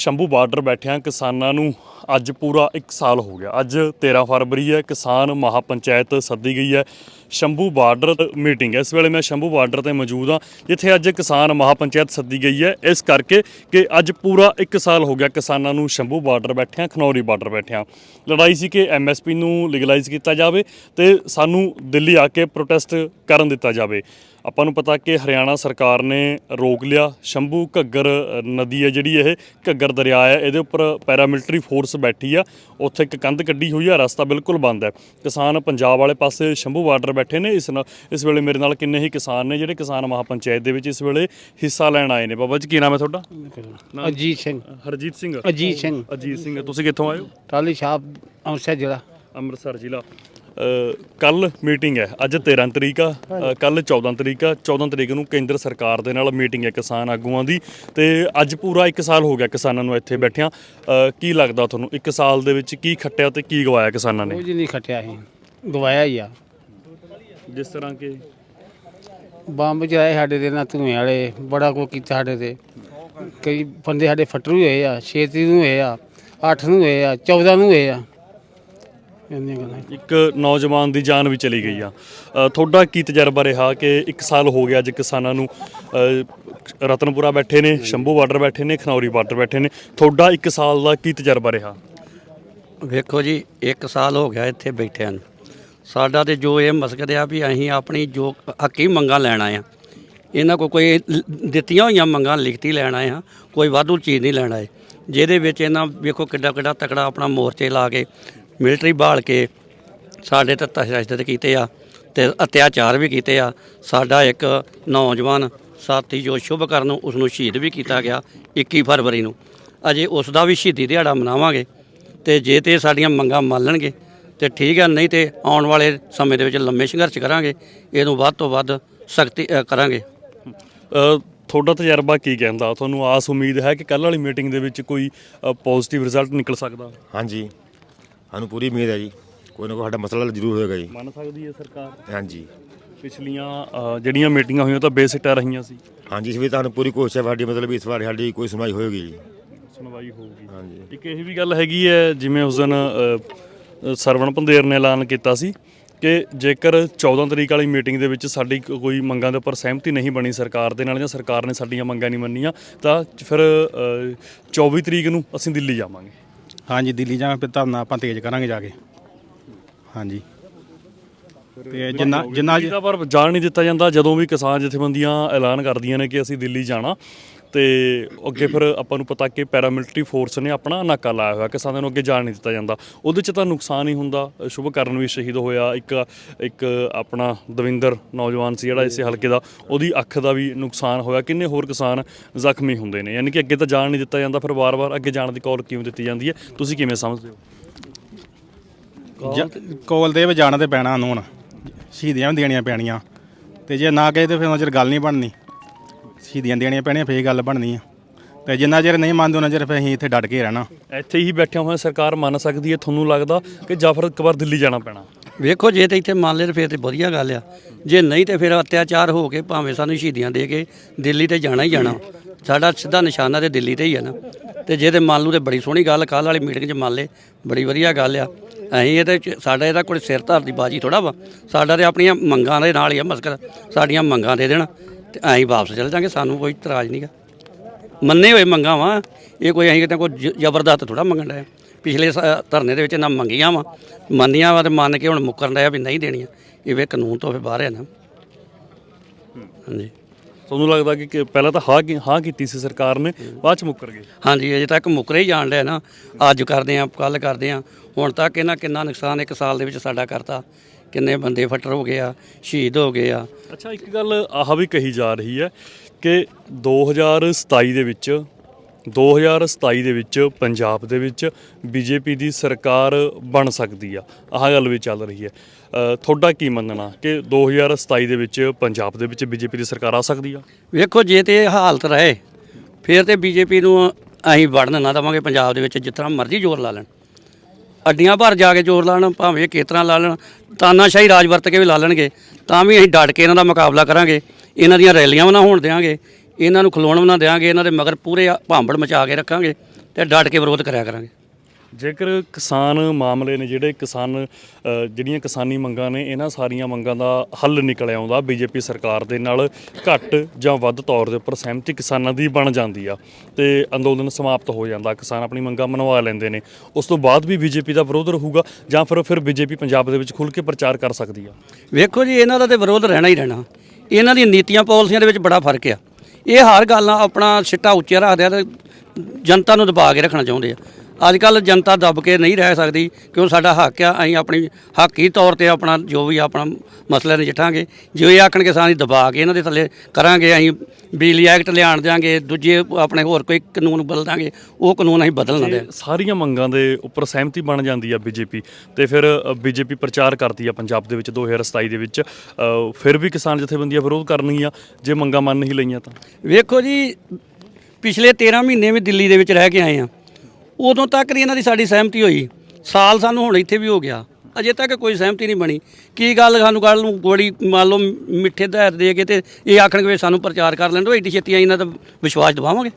Shambhu border ਬੈਠਿਆਂ ਕਿਸਾਨਾਂ ਨੂੰ ਅੱਜ ਪੂਰਾ 1 ਸਾਲ ਹੋ ਗਿਆ। ਅੱਜ 13 ਫਰਵਰੀ ਹੈ, ਕਿਸਾਨ ਮਹਾਪੰਚਾਇਤ ਸੱਦੀ ਗਈ ਹੈ, ਸ਼ੰਭੂ ਬਾਰਡਰ ਮੀਟਿੰਗ ਹੈ। ਇਸ ਵੇਲੇ ਮੈਂ ਸ਼ੰਭੂ ਬਾਰਡਰ ਤੇ ਮੌਜੂਦ ਹਾਂ, ਜਿੱਥੇ ਅੱਜ ਕਿਸਾਨ ਮਹਾਪੰਚਾਇਤ ਸੱਦੀ ਗਈ ਹੈ। ਇਸ ਕਰਕੇ ਕਿ ਅੱਜ ਪੂਰਾ 1 ਸਾਲ ਹੋ ਗਿਆ ਕਿਸਾਨਾਂ ਨੂੰ ਸ਼ੰਭੂ ਬਾਰਡਰ ਬੈਠਿਆਂ, ਖਨੌਰੀ ਬਾਰਡਰ ਬੈਠਿਆਂ। ਲੜਾਈ ਸੀ ਕਿ ਐਮਐਸਪੀ ਨੂੰ ਲੀਗਲਾਈਜ਼ ਕੀਤਾ ਜਾਵੇ ਤੇ ਸਾਨੂੰ ਦਿੱਲੀ ਆ ਕੇ ਪ੍ਰੋਟੈਸਟ ਕਰਨ ਦਿੱਤਾ ਜਾਵੇ। ਆਪਾਂ ਨੂੰ ਪਤਾ ਕਿ ਹਰਿਆਣਾ ਸਰਕਾਰ ਨੇ ਰੋਕ ਲਿਆ। ਸ਼ੰਭੂ ਘੱਗਰ ਨਦੀ ਹੈ ਜਿਹੜੀ ਇਹ, ਘੱਗਰ ਦਰਿਆ ਹੈ, ਇਹਦੇ ਉੱਪਰ ਪੈਰਾਮਿਲਟਰੀ ਫੋਰਸ ਬੈਠੀ ਆ ਉੱਥੇ ਇੱਕ ਕੰਧ ਕੱਢੀ ਹੋਈ ਆ ਰਸਤਾ ਬਿਲਕੁਲ ਬੰਦ ਹੈ। ਕਿਸਾਨ ਪੰਜਾਬ ਵਾਲੇ ਪਾਸੇ ਸ਼ੰਭੂ ਬਾਰਡਰ ਬੈਠੇ ਨੇ ਇਸ ਨਾਲ ਇਸ ਵੇਲੇ ਮੇਰੇ ਨਾਲ ਕਿੰਨੇ ਹੀ ਕਿਸਾਨ ਨੇ ਜਿਹੜੇ ਕਿਸਾਨ ਮਹਾਪੰਚਾਇਤ ਦੇ ਵਿੱਚ ਇਸ ਵੇਲੇ ਹਿੱਸਾ ਲੈਣ ਆਏ ਨੇ। ਬਾਬਾ ਜੀ ਕੀ ਨਾਮ ਹੈ ਤੁਹਾਡਾ? ਅਜੀਤ ਸਿੰਘ। ਹਰਜੀਤ ਸਿੰਘ। ਅਜੀਤ ਸਿੰਘ। ਅਜੀਤ ਸਿੰਘ ਤੁਸੀਂ ਕਿੱਥੋਂ ਆਏ ਹੋ? ਟਾਲੀ ਸਾਹਿਬ ਅੰਮ੍ਰਿਤਸਰ ਜ਼ਿਲ੍ਹਾ। ਅੰਮ੍ਰਿਤਸਰ ਜ਼ਿਲ੍ਹਾ। ਕੱਲ ਮੀਟਿੰਗ ਹੈ ਅੱਜ 13 ਤਰੀਕ ਆ ਕੱਲ 14 ਤਰੀਕ ਆ 14 ਤਰੀਕ ਨੂੰ ਕੇਂਦਰ ਸਰਕਾਰ ਦੇ ਨਾਲ ਮੀਟਿੰਗ ਹੈ ਕਿਸਾਨ ਆਗੂਆਂ ਦੀ ਤੇ ਅੱਜ ਪੂਰਾ 1 ਸਾਲ ਹੋ ਗਿਆ ਕਿਸਾਨਾਂ ਨੂੰ ਇੱਥੇ ਬੈਠਿਆਂ। ਕੀ ਲੱਗਦਾ ਤੁਹਾਨੂੰ 1 ਸਾਲ ਦੇ ਵਿੱਚ ਕੀ ਖੱਟਿਆ ਤੇ ਕੀ ਗਵਾਇਆ ਕਿਸਾਨਾਂ ਨੇ? ਕੁਝ ਨਹੀਂ ਖਟਿਆ ਸੀ ਗਵਾਇਆ ਹੀ ਆ। ਜਿਸ ਤਰ੍ਹਾਂ ਕਿ ਬੰਬ ਚਲਾਏ ਸਾਡੇ ਦੇ ਨਾਲ ਧੂਏ ਵਾਲੇ ਬੜਾ ਕੋ ਕੀਤਾ ਸਾਡੇ ਤੇ। ਕਈ ਬੰਦੇ ਸਾਡੇ ਫਟਰੂ ਹੋਏ ਆ 6 ਤਰੀਕ ਨੂੰ ਹੋਏ ਆ 8 ਨੂੰ ਹੋਏ ਆ 14 ਨੂੰ ਹੋਏ ਆ। ਇੰਨੀਆਂ ਗੱਲਾਂ। ਇੱਕ ਨੌਜਵਾਨ ਦੀ ਜਾਨ ਵੀ ਚਲੀ ਗਈ ਆ। ਅ, ਤੁਹਾਡਾ ਕੀ ਤਜਰਬਾ ਰਿਹਾ ਕਿ 1 ਸਾਲ ਹੋ ਗਿਆ ਅੱਜ ਕਿਸਾਨਾਂ ਨੂੰ ਅ, ਰਤਨਪੁਰਾ ਬੈਠੇ ਨੇ ਸ਼ੰਭੂ ਬਾਰਡਰ ਬੈਠੇ ਨੇ ਖਨੌਰੀ ਬਾਰਡਰ ਬੈਠੇ ਨੇ। ਤੁਹਾਡਾ 1 ਸਾਲ ਦਾ ਕੀ ਤਜਰਬਾ ਰਿਹਾ? ਵੇਖੋ ਜੀ 1 ਸਾਲ ਹੋ ਗਿਆ ਇੱਥੇ ਬੈਠਿਆਂ ਨੂੰ। ਸਾਡਾ ਤੇ ਜੋ ਇਹ ਮਸਕਦ ਆ ਵੀ ਅਸੀਂ ਆਪਣੀ ਜੋ ਹੱਕੀ ਮੰਗਾਂ ਲੈਣ ਆਏ ਆ। ਇਹਨਾਂ ਕੋ ਕੋਈ ਲ- ਦਿੱਤੀਆਂ ਹੋਈਆਂ ਮੰਗਾਂ ਲਿਖਤੀ ਲੈਣ ਆਏ ਆ ਕੋਈ ਵਾਧੂ ਚੀਜ਼ ਨਹੀਂ ਲੈਣ ਆਏ। ਜਿਹਦੇ ਵਿੱਚ ਇਹਨਾਂ ਵੇਖੋ ਕਿੱਡਾ ਕਿੱਡਾ ਤਕੜਾ ਆਪਣਾ ਮੋਰਚੇ ਲਾ ਕੇ ਮਿਲਟਰੀ ਬਾਲ ਕੇ ਸਾਡੇ ਤੇ ਤਸ਼ੱਦਦ ਕੀਤੇ ਆ ਤੇ ਅਤਿਆਚਾਰ ਵੀ ਕੀਤੇ ਆ। ਸਾਡਾ ਇੱਕ ਨੌਜਵਾਨ ਸਾਥੀ ਜੋ ਸ਼ੁਭ ਕਰਨ ਉਸ ਨੂੰ ਸ਼ਹੀਦ ਵੀ ਕੀਤਾ ਗਿਆ 21 ਫਰਵਰੀ ਨੂੰ। ਅਜੇ ਉਸ ਦਾ ਵੀ ਸ਼ਹੀਦੀ ਦਿਹਾੜਾ ਮਨਾਵਾਂਗੇ ਤੇ ਜੇ ਤੇ ਸਾਡੀਆਂ ਮੰਗਾਂ ਮੰਨਣਗੇ ਤੇ ਠੀਕ ਹੈ ਨਹੀਂ ਤੇ ਆਉਣ ਵਾਲੇ ਸਮੇਂ ਦੇ ਵਿੱਚ ਲੰਮੇ ਸੰਘਰਸ਼ ਕਰਾਂਗੇ ਇਹਨੂੰ ਵੱਧ ਤੋਂ ਵੱਧ ਸਖਤੀ ਕਰਾਂਗੇ। ਤੁਹਾਡਾ ਤਜਰਬਾ ਕੀ ਕਹਿੰਦਾ? ਤੁਹਾਨੂੰ ਆਸ ਉਮੀਦ ਹੈ ਕਿ ਕੱਲ ਵਾਲੀ ਮੀਟਿੰਗ ਦੇ ਵਿੱਚ ਕੋਈ ਪੋਜ਼ਿਟਿਵ ਰਿਜ਼ਲਟ ਨਿਕਲ ਸਕਦਾ? ਹਾਂਜੀ। ਸਾਨੂੰ ਪੂਰੀ ਉਮੀਦ ਹੈ ਜੀ। ਕੋਈ ਨਾ ਕੋਈ ਸਾਡਾ ਮਸਲਾ ਹੱਲ ਜ਼ਰੂਰ ਹੋਏਗਾ ਜੀ। ਮੰਨ ਸਕਦੀ ਹੈ ਸਰਕਾਰ? ਹਾਂਜੀ। ਪਿਛਲੀਆਂ ਅ, ਜਿਹੜੀਆਂ ਮੀਟਿੰਗਾਂ ਹੋਈਆਂ ਤਾਂ ਬੇਸਿੱਟਾ ਰਹੀਆਂ ਸੀ। ਹਾਂਜੀ ਇਸ ਵੀ ਤੁਹਾਨੂੰ ਪੂਰੀ ਕੋਸ਼ਿਸ਼ ਹੈ ਸਾਡੀ ਮਤਲਬ ਇਸ ਵਾਰ ਸਾਡੀ ਕੋਈ ਸੁਣਵਾਈ ਹੋਏਗੀ ਜੀ। ਸੁਣਵਾਈ ਹੋਊਗੀ। ਹਾਂਜੀ। ਇੱਕ ਇਹ ਵੀ ਗੱਲ ਹੈਗੀ ਹੈ ਜਿਵੇਂ ਉਸ ਦਿਨ ਅ, ਅ, ਸਰਵਣ ਪੰਦੇਰ ਨੇ ਐਲਾਨ ਕੀਤਾ ਸੀ ਕਿ ਜੇਕਰ 14 ਤਰੀਕ ਵਾਲੀ ਮੀਟਿੰਗ ਦੇ ਵਿੱਚ ਸਾਡੀ ਕੋ- ਕੋਈ ਮੰਗਾਂ ਦੇ ਉੱਪਰ ਸਹਿਮਤੀ ਨਹੀਂ ਬਣੀ ਸਰਕਾਰ ਦੇ ਨਾਲ ਜਾਂ ਸਰਕਾਰ ਨੇ ਸਾਡੀਆਂ ਮੰਗਾਂ ਨਹੀਂ ਮੰਨੀਆਂ ਤਾਂ ਫਿਰ ਅ, 24 ਤਰੀਕ ਨੂੰ ਅਸੀਂ ਦਿੱਲੀ ਜਾਵਾਂਗੇ। ਹਾਂਜੀ ਦਿੱਲੀ ਜਾਵਾਂ ਫਿਰ ਧਰਨਾ ਆਪਾਂ ਤੇਜ਼ ਕਰਾਂਗੇ ਜਾ ਕੇ। ਹਾਂਜੀ। ਤੇ ਜਿੰਨਾ ਜਿੰਨਾ ਦਿੱਲੀ ਦਾ ਪਰ ਜਾਣ ਨਹੀਂ ਦਿੱਤਾ ਜਾਂਦਾ ਜਦੋਂ ਵੀ ਕਿਸਾਨ ਜਥੇਬੰਦੀਆਂ ਐਲਾਨ ਕਰਦੀਆਂ ਨੇ ਕਿ ਅਸੀਂ ਦਿੱਲੀ ਜਾਣਾ ਤੇ ਅੱਗੇ ਫਿਰ ਆਪਾਂ ਨੂੰ ਪਤਾ ਕਿ ਪੈਰਾਮਿਲਟਰੀ ਫੋਰਸ ਨੇ ਆਪਣਾ ਨਾਕਾ ਲਾਇਆ ਹੋਇਆ, ਕਿਸਾਨਾਂ ਨੂੰ ਅੱਗੇ ਜਾਣ ਨਹੀਂ ਦਿੱਤਾ ਜਾਂਦਾ। ਉਹਦੇ 'ਚ ਤਾਂ ਨੁਕਸਾਨ ਹੀ ਹੁੰਦਾ। ਸ਼ੁਭਕਰਨ ਵੀ ਸ਼ਹੀਦ ਹੋਇਆ ਇੱਕ ਇੱਕ ਆਪਣਾ ਦਵਿੰਦਰ ਨੌਜਵਾਨ ਸੀ ਜਿਹੜਾ ਇਸੇ ਹਲਕੇ ਦਾ, ਉਹਦੀ ਅੱਖ ਦਾ ਵੀ ਨੁਕਸਾਨ ਹੋਇਆ। ਕਿੰਨੇ ਹੋਰ ਕਿਸਾਨ ਜ਼ਖਮੀ ਹੁੰਦੇ ਨੇ, ਯਾਨੀ ਕਿ ਅੱਗੇ ਤਾਂ ਜਾਣ ਨਹੀਂ ਦਿੱਤਾ ਜਾਂਦਾ, ਫਿਰ ਵਾਰ-ਵਾਰ ਅੱਗੇ ਜਾਣ ਦੀ ਕਾਲ ਕਿਉਂ ਦਿੱਤੀ ਜਾਂਦੀ ਹੈ? ਤੁਸੀਂ ਕਿਵੇਂ ਸਮਝਦੇ ਹੋ? ਜ- ਕੋਲ ਦੇ ਜਾਣਾ ਤੇ ਪੈਣਾ ਨੂੰ ਹੁਣ। ਸ਼ਹੀਦੀਆਂ ਵੀ ਦੇਣੀਆਂ ਪੈਣੀਆਂ। ਤੇ ਜੇ ਨਾ ਗਏ ਤੇ ਫਿਰ ਉਹਨਾਂ ਚਿਰ ਗੱਲ ਨਹੀਂ ਬਣਨੀ। ਸ਼ਹੀਦੀਆਂ ਦੇਣੀਆਂ ਪੈਣੀਆਂ ਫੇਰ ਗੱਲ ਬਣਨੀ ਆ। ਤੇ ਜਿੰਨਾ ਚਿਰ ਨਹੀਂ ਮੰਨਦੇ ਉਹਨਾਂ ਚਿਰ ਫਿਰ ਅਸੀਂ ਇੱਥੇ ਡਟ ਕੇ ਰਹਿਣਾ। ਇੱਥੇ ਹੀ ਬੈਠਿਆਂ ਹੋਇਆ ਸਰਕਾਰ ਮੰਨ ਸਕਦੀ ਹੈ ਤੁਹਾਨੂੰ ਲੱਗਦਾ ਕਿ ਜਾਂ ਫਿਰ ਇੱਕ ਵਾਰ ਦਿੱਲੀ ਜਾਣਾ ਪੈਣਾ? ਵੇਖੋ ਜੇ ਤੇ ਇੱਥੇ ਮੰਨ ਲਏ ਤੇ ਫਿਰ ਤੇ ਵਧੀਆ ਗੱਲ ਆ। ਜੇ ਨਹੀਂ ਤੇ ਫਿਰ ਅਤਿਆਚਾਰ ਹੋ ਕੇ ਭਾਵੇਂ ਸਾਨੂੰ ਸ਼ਹੀਦੀਆਂ ਦੇ ਕੇ ਦਿੱਲੀ ਤੇ ਜਾਣਾ ਹੀ ਜਾਣਾ। ਸਾਡਾ ਸਿੱਧਾ ਨਿਸ਼ਾਨਾ ਤੇ ਦਿੱਲੀ ਤੇ ਹੀ ਆ ਨਾ। ਤੇ ਜੇ ਤੇ ਮੰਨ ਲੂ ਤੇ ਬੜੀ ਸੋਹਣੀ ਗੱਲ ਕੱਲ ਵਾਲੀ ਮੀਟਿੰਗ 'ਚ ਮੰਨ ਲਏ ਬੜੀ ਵਧੀਆ ਗੱਲ ਆ। ਅਸੀਂ ਇਹਦੇ 'ਚ ਸਾਡਾ ਇਹਦਾ ਕੋਈ ਸਿਰ ਧਰ ਦੀ ਬਾਜੀ ਥੋੜਾ ਵਾ। ਸਾਡਾ ਤੇ ਆਪਣੀਆਂ ਮੰਗਾਂ ਦੇ ਨਾਲ ਹੀ ਆ ਮਸਕਰ ਸਾਡੀਆਂ ਮੰਗਾਂ ਦੇ ਦੇਣ। ਤੇ ਅਸੀਂ ਵਾਪਸ ਚਲੇ ਜਾਾਂਗੇ ਸਾਨੂੰ ਕੋਈ ਇਤਰਾਜ਼ ਨਹੀਂਗਾ ਮੰਨੇ ਹੋਏ ਮੰਗਾਂ ਵਾ। ਇਹ ਕੋਈ ਅਸੀਂ ਕਿਤੇ ਕੋਈ ਜ਼ਬਰਦਸਤ ਥੋੜਾ ਮੰਗਣ ਡਏ ਪਿਛਲੇ ਧਰਨੇ ਦੇ ਵਿੱਚ ਨਾ ਮੰਗੀਆਂ ਵਾ। ਮੰਨੀਆਂ ਵਾ ਤੇ ਮੰਨ ਕੇ ਹੁਣ ਮੁੱਕਰਨ ਡਿਆ ਵੀ ਨਹੀਂ ਦੇਣੀਆਂ। ਇਹ ਵੇ ਕਾਨੂੰਨ ਤੋਂ ਫਿਰ ਬਾਹਰ ਹੈ ਨਾ। ਹਾਂਜੀ। ਤੁਹਾਨੂੰ ਲੱਗਦਾ ਕਿ- ਕਿ ਪਹਿਲਾਂ ਤਾਂ ਹਾਂ ਕੀ- ਹਾਂ ਕੀਤੀ ਸੀ ਸਰਕਾਰ ਨੇ ਬਾਅਦ ਚ ਮੁੱਕਰ ਗਏ। ਹਾਂਜੀ ਅਜੇ ਤੱਕ ਮੁੱਕਰੇ ਹੀ ਜਾਣ ਡਿਆ ਨਾ। ਅੱਜ ਕਰਦੇ ਆ ਕੱਲ ਕਰਦੇ ਆ। ਹੁਣ ਤੱਕ ਇਹਨਾਂ ਕਿੰਨਾ ਨੁਕਸਾਨ ਇੱਕ ਸਾਲ ਦੇ ਵਿੱਚ ਸਾਡਾ ਕਰਤਾ। ਕਿੰਨੇ ਬੰਦੇ ਫੱਟਰ ਹੋ ਗਏ ਆ ਸ਼ਹੀਦ ਹੋ ਗਏ ਆ। ਅੱਛਾ ਇੱਕ ਗੱਲ ਆਹ ਵੀ ਕਹੀ ਜਾ ਰਹੀ ਹੈ ਕਿ 2027 ਦੇ ਵਿੱਚ 2027 ਦੇ ਵਿੱਚ ਪੰਜਾਬ ਦੇ ਵਿੱਚ ਬੀਜੇਪੀ ਦੀ ਸਰਕਾਰ ਬਣ ਸਕਦੀ ਆ। ਆਹ ਗੱਲ ਵੀ ਚੱਲ ਰਹੀ ਹੈ। ਤੁਹਾਡਾ ਕੀ ਮੰਨਣਾ ਕਿ 2027 ਦੇ ਵਿੱਚ ਪੰਜਾਬ ਦੇ ਵਿੱਚ ਬੀਜੇਪੀ ਦੀ ਸਰਕਾਰ ਆ ਸਕਦੀ ਆ? ਵੇਖੋ ਜੇ ਤੇ ਇਹ ਹਾਲਤ ਰਹੇ ਫਿਰ ਤੇ ਬੀਜੇਪੀ ਨੂੰ ਅਸੀਂ ਵੜਨ ਨਾ ਦੇਵਾਂਗੇ ਪੰਜਾਬ ਦੇ ਵਿੱਚ ਜਿਸ ਤਰ੍ਹਾਂ ਮਰਜ਼ੀ ਜ਼ੋਰ ਲਾ ਲੈਣ। ਅੱਡੀਆਂ ਭਰ ਜਾ ਕੇ ਜ਼ੋਰ ਲਾਣ, ਭਾਵੇਂ ਕਿਤਨਾ ਲਾ ਲੈਣ ਤਾਨਾਸ਼ਾਹੀ ਰਾਜ ਵਰਤ ਕੇ ਵੀ ਲਾ ਲੈਣਗੇ, ਤਾਂ ਵੀ ਅਸੀਂ ਡਟ ਕੇ ਇਹਨਾਂ ਦਾ ਮੁਕਾਬਲਾ ਕਰਾਂਗੇ। ਇਹਨਾਂ ਦੀਆਂ ਰੈਲੀਆਂ ਵੀ ਨਾ ਹੋਣ ਦੇਵਾਂਗੇ ਇਹਨਾਂ ਨੂੰ ਖਲੋਣ ਵੀ ਨਾ ਦੇਵਾਂਗੇ ਇਹਨਾਂ ਦੇ ਮਗਰ ਪੂਰੇ ਭਾਂਬੜ ਮਚਾ ਕੇ ਰੱਖਾਂਗੇ ਤੇ ਡਟ ਕੇ ਵਿਰੋਧ ਕਰਿਆ ਕਰਾਂਗੇ। ਜੇਕਰ ਕਿਸਾਨ ਮਾਮਲੇ ਨੇ ਜਿਹੜੇ ਕਿਸਾਨ ਜਿਹੜੀਆਂ ਕਿਸਾਨੀ ਮੰਗਾਂ ਨੇ, ਇਹਨਾਂ ਸਾਰੀਆਂ ਮੰਗਾਂ ਦਾ ਹੱਲ ਨਿਕਲ ਆਉਂਦਾ ਬੀਜੇਪੀ ਸਰਕਾਰ ਦੇ ਨਾਲ ਘੱਟ ਜਾਂ ਵੱਧ ਤੌਰ ਦੇ ਉੱਪਰ ਸਹਿਮਤੀ ਕਿਸਾਨਾਂ ਦੀ ਬਣ ਜਾਂਦੀ ਆ ਤੇ ਅੰਦੋਲਨ ਸਮਾਪਤ ਹੋ ਜਾਂਦਾ, ਕਿਸਾਨ ਆਪਣੀ ਮੰਗਾਂ ਮਨਵਾ ਲੈਂਦੇ ਨੇ। ਉਸ ਤੋਂ ਬਾਅਦ ਵੀ ਬੀਜੇਪੀ ਦਾ ਵਿਰੋਧ ਰਹੂਗਾ ਜਾਂ ਫਿਰ ਫਿਰ ਬੀਜੇਪੀ ਪੰਜਾਬ ਦੇ ਵਿੱਚ ਖੁੱਲ੍ਹ ਕੇ ਪ੍ਰਚਾਰ ਕਰ ਸਕਦੀ ਆ? ਵੇਖੋ ਜੀ, ਇਹਨਾਂ ਦਾ ਤੇ ਵਿਰੋਧ ਰਹਿਣਾ ਹੀ ਰਹਿਣਾ। ਇਹਨਾਂ ਦੀਆਂ ਨੀਤੀਆਂ ਪਾਲਿਸੀਆਂ ਦੇ ਵਿੱਚ ਬੜਾ ਫ਼ਰਕ ਆ। ਇਹ ਹਰ ਗੱਲ ਨਾਲ ਆਪਣਾ ਸਿੱਟਾ ਉੱਚਾ ਰੱਖਦੇ ਆ ਤੇ ਜਨਤਾ ਨੂੰ ਦਬਾ ਕੇ ਰੱਖਣਾ ਚਾਹੁੰਦੇ ਆ। ਅੱਜ ਕੱਲ ਜਨਤਾ ਦਬ ਕੇ ਨਹੀਂ ਰਹਿ ਸਕਦੀ ਕਿਉਂ ਸਾਡਾ ਹੱਕ ਆ ਅਸੀਂ ਆਪਣੀ ਹੱਕੀ ਤੌਰ ਤੇ ਆਪਣਾ ਜੋ ਵੀ ਆਪਣਾ ਮਸਲਾ ਨਜਿੱਠਾਂਗੇ। ਜੇ ਇਹ ਆਖਣਗੇ ਸਾਡੀ ਦਬਾ ਕੇ ਇਹਨਾਂ ਦੇ ਥੱਲੇ ਕਰਾਂਗੇ ਅਸੀਂ ਬਿਜਲੀ ਐਕਟ ਲਿਆਣ ਦਿਆਂਗੇ ਦੂਜੇ ਆਪਣੇ ਹੋਰ ਕੋਈ ਕਾਨੂੰਨ ਬਦਲ ਦਾਂਗੇ ਉਹ ਕਾਨੂੰਨ ਅਸੀਂ ਬਦਲ ਨਾ ਦੇ ਸਾਰੀਆਂ ਮੰਗਾਂ ਦੇ ਉੱਪਰ ਸਹਿਮਤੀ ਬਣ ਜਾਂਦੀ ਆ ਬੀਜੇਪੀ ਤੇ ਫਿਰ ਬੀਜੇਪੀ ਪ੍ਰਚਾਰ ਕਰਦੀ ਆ ਪੰਜਾਬ ਦੇ ਵਿੱਚ 2027 ਦੇ ਵਿੱਚ। ਫਿਰ ਵੀ ਕਿਸਾਨ ਜਥੇਬੰਦੀਆਂ ਵਿਰੋਧ ਕਰਨਗੀਆਂ ਜੇ ਮੰਗਾਂ ਮੰਨ ਨਹੀਂ ਲਈਆਂ ਤਾਂ? ਵੇਖੋ ਜੀ ਪਿਛਲੇ 13 ਮਹੀਨੇ ਵੀ ਦਿੱਲੀ ਦੇ ਵਿੱਚ ਰਹਿ ਕੇ ਆਏ ਆ। ਉਦੋਂ ਤੱਕ ਦੀ ਇਹਨਾਂ ਦੀ ਸਾਡੀ ਸਹਿਮਤੀ ਹੋਈ। ਸਾਲ ਸਾਨੂੰ ਹੁਣ ਇੱਥੇ ਵੀ ਹੋ ਗਿਆ। ਅਜੇ ਤੱਕ ਕੋਈ ਸਹਿਮਤੀ ਨਹੀਂ ਬਣੀ। ਕੀ ਗੱਲ ਸਾਨੂੰ ਗੱਲ ਨੂੰ ਗੋਲੀ ਮੰਨ ਲਓ, ਮਿੱਠੇ ਦਾਇਰ ਦੇ ਕੇ ਤੇ ਇਹ ਆਖਣਗੇ ਵੀ ਸਾਨੂੰ ਪ੍ਰਚਾਰ ਕਰ ਲੈਣ ਦਿਓ ਐਡੀ ਛੇਤੀ ਇਹਨਾਂ ਦਾ ਵਿਸ਼ਵਾਸ ਦਿਵਾਵਾਂਗੇ।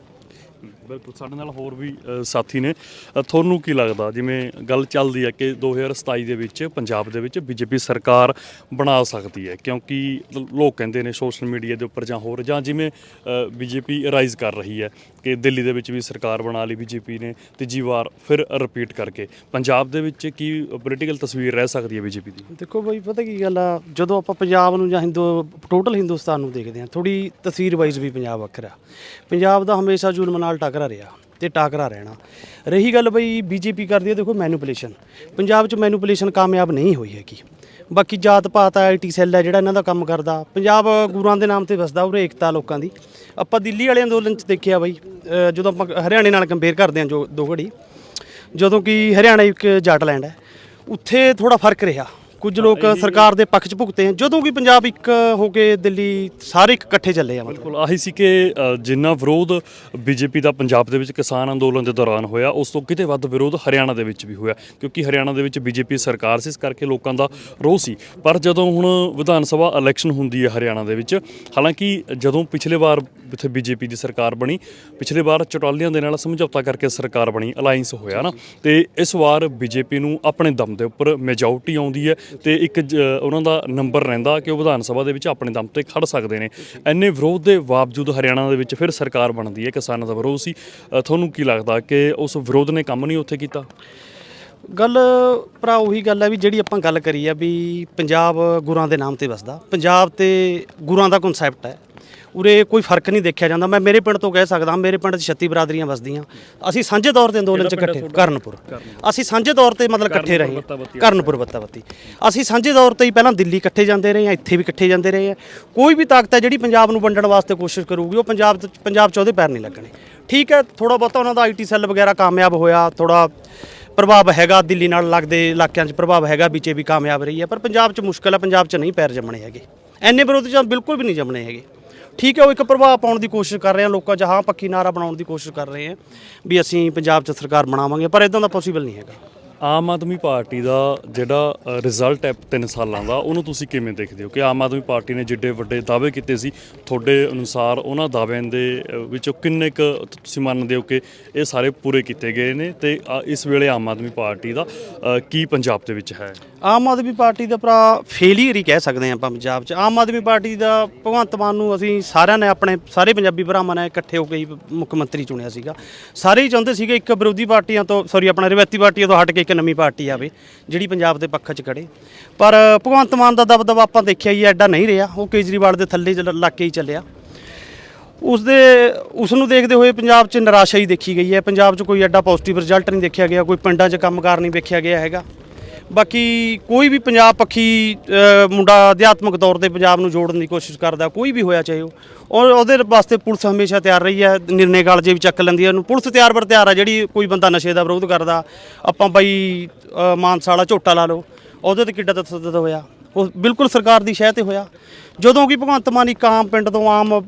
ਬਿਲਕੁਲ, ਸਾਡੇ ਨਾਲ ਹੋਰ ਵੀ ਸਾਥੀ ਨੇ। ਤੁਹਾਨੂੰ ਕੀ ਲੱਗਦਾ? ਜਿਵੇਂ ਗੱਲ ਚੱਲਦੀ ਹੈ ਕਿ 2027 ਦੇ ਵਿੱਚ ਪੰਜਾਬ ਦੇ ਵਿੱਚ ਬੀਜੇਪੀ ਸਰਕਾਰ ਬਣਾ ਸਕਦੀ ਹੈ, ਕਿਉਂਕਿ ਲੋਕ ਕਹਿੰਦੇ ਨੇ ਸੋਸ਼ਲ ਮੀਡੀਆ ਦੇ ਉੱਪਰ ਜਾਂ ਹੋਰ, ਜਾਂ ਜਿਵੇਂ ਬੀਜੇਪੀ ਰਾਈਜ਼ ਕਰ ਰਹੀ ਹੈ। ਕਿ ਦਿੱਲੀ ਦੇ ਵਿੱਚ ਵੀ ਸਰਕਾਰ ਬਣਾ ਲਈ ਬੀਜੇਪੀ ਨੇ ਤੀਜੀ ਵਾਰ ਫਿਰ ਰਿਪੀਟ ਕਰਕੇ। ਪੰਜਾਬ ਦੇ ਵਿੱਚ ਕੀ ਪੋਲੀਟੀਕਲ ਤਸਵੀਰ ਰਹਿ ਸਕਦੀ ਹੈ ਬੀਜੇਪੀ ਦੀ? ਦੇਖੋ ਬਾਈ, ਪਤਾ ਕੀ ਗੱਲ ਆ? ਜਦੋਂ ਆਪਾਂ ਪੰਜਾਬ ਨੂੰ ਜਾਂ ਹਿੰਦੂ ਟੋਟਲ ਹਿੰਦੁਸਤਾਨ ਨੂੰ ਦੇਖਦੇ ਹਾਂ ਥੋੜੀ ਤਸਵੀਰ ਵਾਈਜ਼ ਵੀ ਪੰਜਾਬ ਵੱਖਰਾ ਪੰਜਾਬ ਦਾ ਹਮੇਸ਼ਾ ਜ਼ੁਲਮ ਨਾਲ ਟਕਰਾ ਰਿਹਾ ਤੇ ਟਾਕਰਾ ਰਹਿਣਾ। ਰਹੀ ਗੱਲ ਬਈ, ਬੀਜੇਪੀ ਕਰਦੀ ਹੈ, ਦੇਖੋ ਮੈਨੂਪੂਲੇਸ਼ਨ ਪੰਜਾਬ 'ਚ ਮੈਨੂਪੂਲੇਸ਼ਨ ਕਾਮਯਾਬ ਨਹੀਂ ਹੋਈ ਹੈਗੀ। ਬਾਕੀ ਜਾਤ ਪਾਤ ਆਈਟੀ ਸੈੱਲ ਹੈ ਜਿਹੜਾ ਇਹਨਾਂ ਦਾ ਕੰਮ ਕਰਦਾ। ਪੰਜਾਬ ਗੁਰੂਆਂ ਦੇ ਨਾਮ ਤੇ ਵਸਦਾ ਉਰੇ ਏਕਤਾ ਲੋਕਾਂ ਦੀ। ਆਪਾਂ ਦਿੱਲੀ ਵਾਲੇ ਅੰਦੋਲਨ 'ਚ ਦੇਖਿਆ ਬਾਈ ਅ, ਜਦੋਂ ਆਪਾਂ ਹਰਿਆਣੇ ਨਾਲ ਕੰਪੇਅਰ ਕਰਦੇ ਹਾਂ ਜੋ ਦੋ ਘੜੀ ਜਦੋਂ ਕਿ ਹਰਿਆਣਾ ਇੱਕ ਜੱਟ ਲੈਂਡ ਹੈ ਉੱਥੇ ਥੋੜਾ ਫ਼ਰਕ ਰਿਹਾ। ਕੁਝ ਲੋਕ ਸਰਕਾਰ ਦੇ ਪੱਖ 'ਚ ਭੁਗਤੇ ਹਨ। ਜਦੋਂ ਕਿ ਪੰਜਾਬ ਇੱਕ ਹੋ ਕੇ ਦਿੱਲੀ ਸਾਰੇ ਇੱਕ ਇਕੱਠੇ ਚੱਲੇ ਆ ਮਤਲਬ। ਬਿਲਕੁਲ ਆਹੀ ਸੀ ਕਿ ਅ, ਜਿੰਨਾ ਵਿਰੋਧ ਬੀਜੇਪੀ ਦਾ ਪੰਜਾਬ ਦੇ ਵਿੱਚ ਕਿਸਾਨ ਅੰਦੋਲਨ ਦੇ ਦੌਰਾਨ ਹੋਇਆ ਉਸ ਤੋਂ ਕਿਤੇ ਵੱਧ ਵਿਰੋਧ ਹਰਿਆਣਾ ਦੇ ਵਿੱਚ ਵੀ ਹੋਇਆ। ਕਿਉਂਕਿ ਹਰਿਆਣਾ ਦੇ ਵਿੱਚ ਬੀਜੇਪੀ ਸਰਕਾਰ ਸੀ ਇਸ ਕਰਕੇ ਲੋਕਾਂ ਦਾ ਰੋਹ ਸੀ। ਪਰ ਜਦੋਂ ਹੁਣ ਵਿਧਾਨ ਸਭਾ ਇਲੈਕਸ਼ਨ ਹੁੰਦੀ ਹੈ ਹਰਿਆਣਾ ਦੇ ਵਿੱਚ ਹਾਲਾਂਕਿ ਜਦੋਂ ਪਿਛਲੇ ਵਾਰ ਇੱਥੇ ਬੀਜੇਪੀ ਦੀ ਸਰਕਾਰ ਬਣੀ ਪਿਛਲੇ ਵਾਰ ਚਟਾਲੀਆਂ ਦੇ ਨਾਲ ਸਮਝੌਤਾ ਕਰਕੇ ਸਰਕਾਰ ਬਣੀ ਅਲਾਈਅੰਸ ਹੋਇਆ ਨਾ। ਤੇ ਇਸ ਵਾਰ ਬੀਜੇਪੀ ਨੂੰ ਆਪਣੇ ਦਮ ਦੇ ਉੱਪਰ ਮੈਜੋਰਟੀ ਆਉਂਦੀ ਹੈ ਤੇ ਇੱਕ ਜ- ਉਹਨਾਂ ਦਾ ਨੰਬਰ ਰਹਿੰਦਾ ਕਿ ਉਹ ਵਿਧਾਨ ਸਭਾ ਦੇ ਵਿੱਚ ਆਪਣੇ ਦਮ ਤੇ ਖੜ ਸਕਦੇ ਨੇ। ਐਨੇ ਵਿਰੋਧ ਦੇ ਬਾਵਜੂਦ ਹਰਿਆਣਾ ਦੇ ਵਿੱਚ ਫਿਰ ਸਰਕਾਰ ਬਣਦੀ ਹੈ ਕਿਸਾਨਾਂ ਦਾ ਵਿਰੋਧ ਸੀ। ਤੁਹਾਨੂੰ ਕੀ ਲੱਗਦਾ ਕਿ ਉਸ ਵਿਰੋਧ ਨੇ ਕੰਮ ਨਹੀਂ ਉੱਥੇ ਕੀਤਾ? ਗੱਲ ਭਰਾ ਉਹੀ ਗੱਲ ਹੈ ਵੀ ਜਿਹੜੀ ਆਪਾਂ ਗੱਲ ਕਰੀ ਆ ਵੀ ਪੰਜਾਬ ਗੁਰਾਂ ਦੇ ਨਾਮ ਤੇ ਵਸਦਾ। ਪੰਜਾਬ ਤੇ ਗੁਰਾਂ ਦਾ ਕਨਸੈਪਟ ਹੈ। ਉਰੇ ਕੋਈ ਫ਼ਰਕ ਨਹੀਂ ਦੇਖਿਆ ਜਾਂਦਾ। ਮੈਂ ਮੇਰੇ ਪਿੰਡ ਤੋਂ ਕਹਿ ਸਕਦਾ ਮੇਰੇ ਪਿੰਡ 'ਚ 36 ਬਰਾਦਰੀਆਂ ਵਸਦੀਆਂ। ਅਸੀਂ ਸਾਂਝੇ ਤੌਰ ਤੇ ਅੰਦੋਲਨ 'ਚ ਇਕੱਠੇ ਕਰਨਪੁਰ। ਅਸੀਂ ਸਾਂਝੇ ਤੌਰ ਤੇ ਮਤਲਬ ਇਕੱਠੇ ਰਹੇ। ਕਰਨਪੁਰ ਬੱਤਾਬੱਤੀ ਅਸੀਂ ਸਾਂਝੇ ਤੌਰ ਤੇ ਹੀ ਪਹਿਲਾਂ ਦਿੱਲੀ ਇਕੱਠੇ ਜਾਂਦੇ ਰਹੇ ਹਾਂ ਇੱਥੇ ਵੀ ਇਕੱਠੇ ਜਾਂਦੇ ਰਹੇ ਹਾਂ। ਕੋਈ ਵੀ ਤਾਕਤ ਹੈ ਜਿਹੜੀ ਪੰਜਾਬ ਨੂੰ ਵੰਡਣ ਵਾਸਤੇ ਕੋਸ਼ਿਸ਼ ਕਰੂਗੀ ਉਹ ਪੰਜਾਬ 'ਚ- ਪੰਜਾਬ 'ਚ ਉਹਦੇ ਪੈਰ ਨਹੀਂ ਲੱਗਣੇ। ਠੀਕ ਹੈ ਥੋੜਾ ਬਹੁਤਾ ਉਹਨਾਂ ਦਾ ਆਈਟੀ ਸੈੱਲ ਵਗੈਰਾ ਕਾਮਯਾਬ ਹੋਇਆ ਥੋੜਾ ਪ੍ਰਭਾਵ ਹੈਗਾ ਦਿੱਲੀ ਨਾਲ ਲੱਗਦੇ ਇਲਾਕਿਆਂ 'ਚ ਪ੍ਰਭਾਵ ਹੈਗਾ ਬੀਜੇਪੀ ਕਾਮਯਾਬ ਰਹੀ ਹੈ। ਪਰ ਪੰਜਾਬ 'ਚ ਮੁਸ਼ਕਲ ਹੈ ਪੰਜਾਬ 'ਚ ਨਹੀਂ ਪੈਰ ਜੰਮਣੇ ਹੈਗੇ। ਐਨੇ ਵਿਰੋਧੀ ਜਾਂ ਬਿਲਕੁਲ ਵੀ ਨਹੀਂ ਜੰਮਣੇ ਹੈਗੇ। ਠੀਕ ਹੈ, ਉਹ ਇੱਕ ਪ੍ਰਭਾਵ ਪਾਉਣ ਦੀ ਕੋਸ਼ਿਸ਼ ਕਰ ਰਹੇ ਆ ਲੋਕਾਂ 'ਚ, ਹਾਂ ਪੱਕੀ ਨਾਰਾ ਬਣਾਉਣ ਦੀ ਕੋਸ਼ਿਸ਼ ਕਰ ਰਹੇ ਆ ਵੀ ਅਸੀਂ ਪੰਜਾਬ 'ਚ ਸਰਕਾਰ ਬਣਾਵਾਂਗੇ, ਪਰ ਇਦਾਂ ਦਾ ਪੋਸੀਬਲ ਨਹੀਂ ਹੈਗਾ। ਆਮ ਆਦਮੀ ਪਾਰਟੀ ਦਾ ਜਿਹੜਾ ਰਿਜ਼ਲਟ ਹੈ 3 ਸਾਲਾਂ ਦਾ, ਉਹਨੂੰ ਤੁਸੀਂ ਕਿਵੇਂ ਦੇਖਦੇ ਹੋ? ਕਿ ਆਮ ਆਦਮੀ ਪਾਰਟੀ ਨੇ ਜਿੱਡੇ ਵੱਡੇ ਦਾਅਵੇ ਕੀਤੇ ਸੀ, ਤੁਹਾਡੇ ਅਨੁਸਾਰ ਉਹਨਾਂ ਦਾਅਵਿਆਂ ਦੇ ਵਿੱਚੋਂ ਕਿੰਨੇ ਕੁ ਤੁਸੀਂ ਮੰਨਦੇ ਹੋ ਕਿ ਇਹ ਸਾਰੇ ਪੂਰੇ ਕੀਤੇ ਗਏ ਨੇ? ਤੇ ਇਸ ਵੇਲੇ ਆਮ ਆਦਮੀ ਪਾਰਟੀ ਦਾ ਕੀ ਪੰਜਾਬ ਦੇ ਵਿੱਚ ਹੈ? ਆਮ ਆਦਮੀ ਪਾਰਟੀ ਦਾ ਭਰਾ ਫੇਲੀਅਰ ਹੀ ਕਹਿ ਸਕਦੇ ਹਾਂ ਆਪਾਂ ਪੰਜਾਬ 'ਚ। ਆਮ ਆਦਮੀ ਪਾਰਟੀ ਦਾ ਭਗਵੰਤ ਮਾਨ ਨੂੰ ਅਸੀਂ ਸਾਰਿਆਂ ਨੇ ਆਪਣੇ, ਸਾਰੇ ਪੰਜਾਬੀ ਭਰਾਵਾਂ ਨੇ ਇਕੱਠੇ ਹੋ ਕੇ ਮੁੱਖ ਮੰਤਰੀ ਚੁਣਿਆ ਸੀਗਾ। ਸਾਰੇ ਹੀ ਚਾਹੁੰਦੇ ਸੀਗੇ ਇੱਕ ਵਿਰੋਧੀ ਪਾਰਟੀਆਂ ਤੋਂ ਸੌਰੀ ਆਪਣਾ ਰਿਵਾਇਤੀ ਪਾਰਟੀਆਂ ਤੋਂ ਹਟ ਕੇ ਇੱਕ ਨਵੀਂ ਪਾਰਟੀ ਆਵੇ, ਜਿਹੜੀ ਪੰਜਾਬ ਦੇ ਪੱਖ 'ਚ ਖੜੇ। ਪਰ ਭਗਵੰਤ ਮਾਨ ਦਾ ਦਬਦਬਾ ਆਪਾਂ ਦੇਖਿਆ ਹੀ ਐਡਾ ਨਹੀਂ ਰਿਹਾ। ਉਹ ਕੇਜਰੀਵਾਲ ਦੇ ਥੱਲੇ ਚੱਲ- ਲੱਗ ਕੇ ਹੀ ਚੱਲਿਆ। ਉਸ ਦੇ ਉਸ ਨੂੰ ਦੇਖਦੇ ਹੋਏ ਪੰਜਾਬ 'ਚ ਨਿਰਾਸ਼ਾ ਹੀ ਦੇਖੀ ਗਈ ਹੈ। ਪੰਜਾਬ 'ਚ ਕੋਈ ਐਡਾ ਪੋਜ਼ਿਟਿਵ ਰਿਜ਼ਲਟ ਨਹੀਂ ਦੇਖਿਆ ਗਿਆ, ਕੋਈ ਪਿੰਡਾਂ 'ਚ ਕੰਮਕਾਰ ਨਹੀਂ ਵੇਖਿਆ ਗਿਆ ਹੈਗਾ। ਬਾਕੀ ਕੋਈ ਵੀ ਪੰਜਾਬ ਪੱਖੀ ਮੁੰਡਾ ਅਧਿਆਤਮਿਕ ਤੌਰ ਤੇ ਪੰਜਾਬ ਨੂੰ ਜੋੜਨ ਦੀ ਕੋਸ਼ਿਸ਼ ਕਰਦਾ ਕੋਈ ਵੀ ਹੋਇਆ ਚਾਹੇ ਉਹ। ਔਰ ਉਹਦੇ ਵਾਸਤੇ ਪੁਲਿਸ ਹਮੇਸ਼ਾ ਤਿਆਰ ਰਹੀ ਹੈ ਨਿਰਣੇ ਗਾਲ ਜੇ ਵੀ ਚੱਕ ਲੈਂਦੀ ਹੈ। ਉਹਨੂੰ ਪੁਲਿਸ ਤਿਆਰ ਬਰ ਤਿਆਰ ਹੈ ਜਿਹੜੀ ਕੋਈ ਬੰਦਾ ਨਸ਼ੇ ਦਾ ਵਿਰੋਧ ਕਰਦਾ ਆਪਾਂ ਬਾਈ ਅ, ਮਾਨਸਾ ਵਾਲਾ ਝੋਟਾ ਲਾ ਲਓ ਉਹਦੇ ਤੇ ਕਿੱਡਾ ਤਸੱਦਦ ਹੋਇਆ। ਉਹ ਬਿਲਕੁਲ ਸਰਕਾਰ ਦੀ ਸ਼ਹਿ ਤੇ ਹੋਇਆ। ਜਦੋਂ ਕਿ ਭਗਵੰਤ ਮਾਨ ਇੱਕ ਆਮ ਪਿੰਡ ਤੋਂ ਆਮ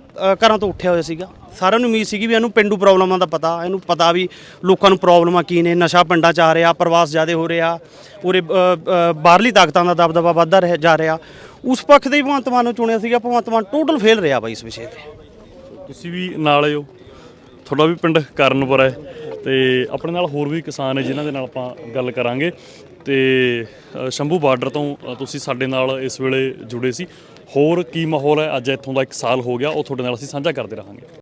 ਘਰਾਂ ਤੋਂ ਉੱਠਿਆ ਹੋਇਆ ਸੀਗਾ। ਸਾਰਿਆਂ ਨੂੰ ਉਮੀਦ ਸੀਗੀ ਵੀ ਇਹਨੂੰ ਪਿੰਡੂ ਪ੍ਰੋਬਲਮਾਂ ਦਾ ਪਤਾ, ਇਹਨੂੰ ਪਤਾ ਵੀ ਲੋਕਾਂ ਨੂੰ ਪ੍ਰੋਬਲਮਾਂ ਕੀ ਨੇ, ਨਸ਼ਾ ਪਿੰਡਾਂ 'ਚ ਆ ਰਿਹਾ, ਪ੍ਰਵਾਸ ਜ਼ਿਆਦਾ ਹੋ ਰਿਹਾ ਉਰੇ ਬਾਹਰਲੀ ਤਾਕਤਾਂ ਦਾ ਦਬਦਬਾ ਵੱਧਦਾ ਰਿਹਾ, ਜਾ ਰਿਹਾ। ਉਸ ਪੱਖ ਦੇ ਹੀ ਭਗਵੰਤ ਮਾਨ ਨੂੰ ਚੁਣਿਆ ਸੀਗਾ, ਭਗਵੰਤ ਮਾਨ ਟੋਟਲ ਫੇਲ ਰਿਹਾ ਬਾਈ ਇਸ ਵਿਸ਼ੇ ਤੇ। ਤੁਸੀਂ ਵੀ ਨਾਲ ਹੋ ਤੁਹਾਡਾ ਵੀ ਪਿੰਡ ਕਰਨਪੁਰ ਹੈ ਤੇ ਆਪਣੇ ਨਾਲ ਹੋਰ ਵੀ ਕਿਸਾਨ ਹੈ ਜਿਨ੍ਹਾਂ ਦੇ ਨਾਲ ਆਪਾਂ ਗੱਲ ਕਰਾਂਗੇ। ਤੇ ਸ਼ੰਭੂ ਬਾਰਡਰ ਤੋਂ ਤੁਸੀਂ ਸਾਡੇ ਨਾਲ ਇਸ ਵੇਲੇ ਜੁੜੇ ਸੀ। ਹੋਰ ਕੀ ਮਾਹੌਲ ਹੈ? ਅੱਜ ਇੱਥੋਂ ਦਾ ਇੱਕ ਸਾਲ ਹੋ ਗਿਆ, ਉਹ ਤੁਹਾਡੇ ਨਾਲ ਅਸੀਂ ਸਾਂਝਾ ਕਰਦੇ ਰਹਾਂਗੇ।